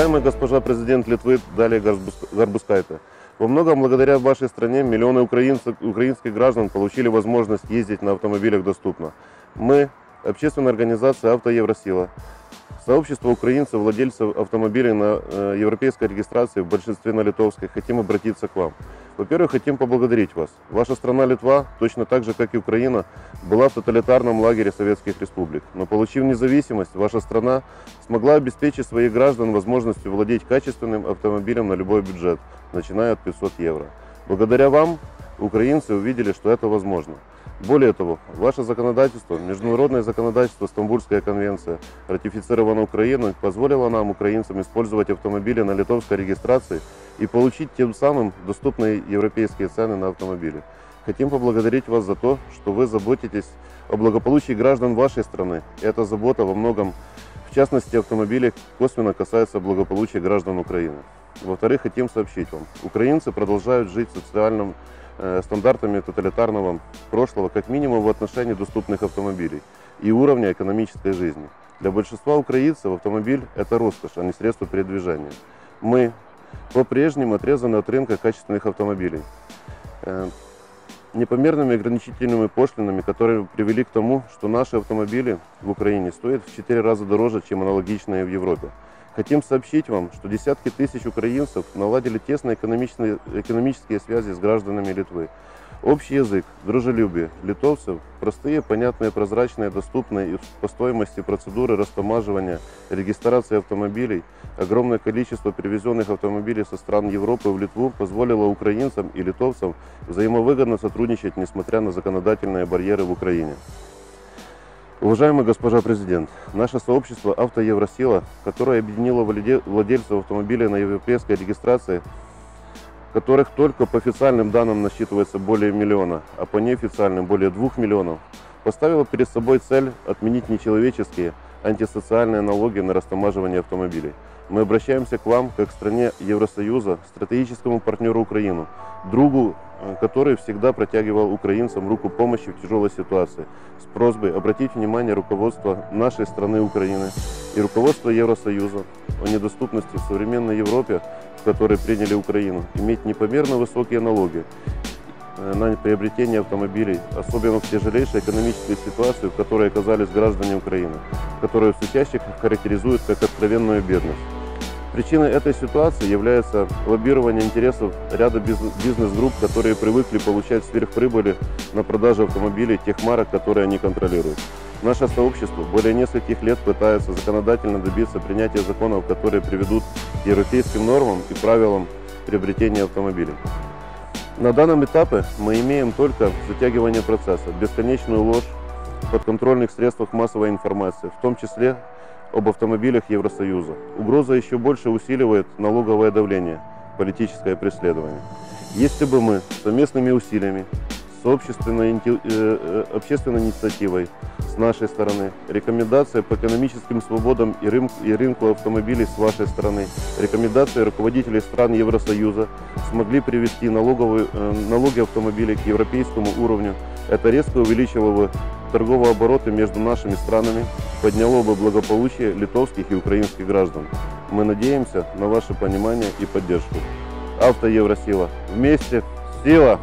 Уважаемая госпожа президент Литвы Далия Гарбускайте, во многом благодаря вашей стране миллионы украинских граждан получили возможность ездить на автомобилях доступно. Мы, общественная организация «Авто Евросила», сообщество украинцев, владельцев автомобилей на э, европейской регистрации, в большинстве на литовской, хотим обратиться к вам. Во-первых, хотим поблагодарить вас. Ваша страна Литва, точно так же, как и Украина, была в тоталитарном лагере советских республик. Но получив независимость, ваша страна смогла обеспечить своих граждан возможностью владеть качественным автомобилем на любой бюджет, начиная от 500 евро. Благодаря вам украинцы увидели, что это возможно. Более того, ваше законодательство, международное законодательство, Стамбульская конвенция, ратифицирована Украиной, позволило нам, украинцам, использовать автомобили на литовской регистрации и получить тем самым доступные европейские цены на автомобили. Хотим поблагодарить вас за то, что вы заботитесь о благополучии граждан вашей страны. И эта забота во многом, в частности автомобилей, косвенно касается благополучия граждан Украины. Во-вторых, хотим сообщить вам, украинцы продолжают жить в социальном э, стандартами тоталитарного прошлого, как минимум в отношении доступных автомобилей и уровня экономической жизни. Для большинства украинцев автомобиль – это роскошь, а не средство передвижения. Мы по-прежнему отрезаны от рынка качественных автомобилей. Э, непомерными ограничительными пошлинами, которые привели к тому, что наши автомобили в Украине стоят в 4 раза дороже, чем аналогичные в Европе. Хотим сообщить вам, что десятки тысяч украинцев наладили тесные экономичные, экономические связи с гражданами Литвы. Общий язык, дружелюбие литовцев, простые, понятные, прозрачные, доступные и по стоимости процедуры растамаживания, регистрации автомобилей, огромное количество привезенных автомобилей со стран Европы в Литву позволило украинцам и литовцам взаимовыгодно сотрудничать, несмотря на законодательные барьеры в Украине. Уважаемая госпожа президент, наше сообщество «Авто Евросила», которое объединило владе- владельцев автомобилей на европейской регистрации, которых только по официальным данным насчитывается более миллиона, а по неофициальным более двух миллионов, поставило перед собой цель отменить нечеловеческие антисоциальные налоги на растамаживание автомобилей. Мы обращаемся к вам, как к стране Евросоюза, стратегическому партнеру Украину, другу, который всегда протягивал украинцам руку помощи в тяжелой ситуации, с просьбой обратить внимание руководства нашей страны Украины и руководства Евросоюза о недоступности в современной Европе, в которой приняли Украину, иметь непомерно высокие налоги э, на приобретение автомобилей, особенно в тяжелейшей экономической ситуации, в которой оказались граждане Украины, которую все чаще характеризуют как откровенную бедность. Причиной этой ситуации является лоббирование интересов ряда биз- бизнес-групп, которые привыкли получать сверхприбыли на продаже автомобилей тех марок, которые они контролируют. Наше сообщество более нескольких лет пытается законодательно добиться принятия законов, которые приведут к европейским нормам и правилам приобретения автомобилей. На данном этапе мы имеем только затягивание процесса, бесконечную ложь в подконтрольных средствах массовой информации, в том числе об автомобилях Евросоюза. Угроза еще больше усиливает налоговое давление, политическое преследование. Если бы мы совместными усилиями, с общественной, э, э, общественной инициативой с нашей стороны, рекомендация по экономическим свободам и, рын- и рынку автомобилей с вашей стороны, рекомендации руководителей стран Евросоюза смогли привести налоговые, э, налоги автомобилей к европейскому уровню, это резко увеличило бы торговые обороты между нашими странами, подняло бы благополучие литовских и украинских граждан. Мы надеемся на ваше понимание и поддержку. Авто Евросила. Вместе сила!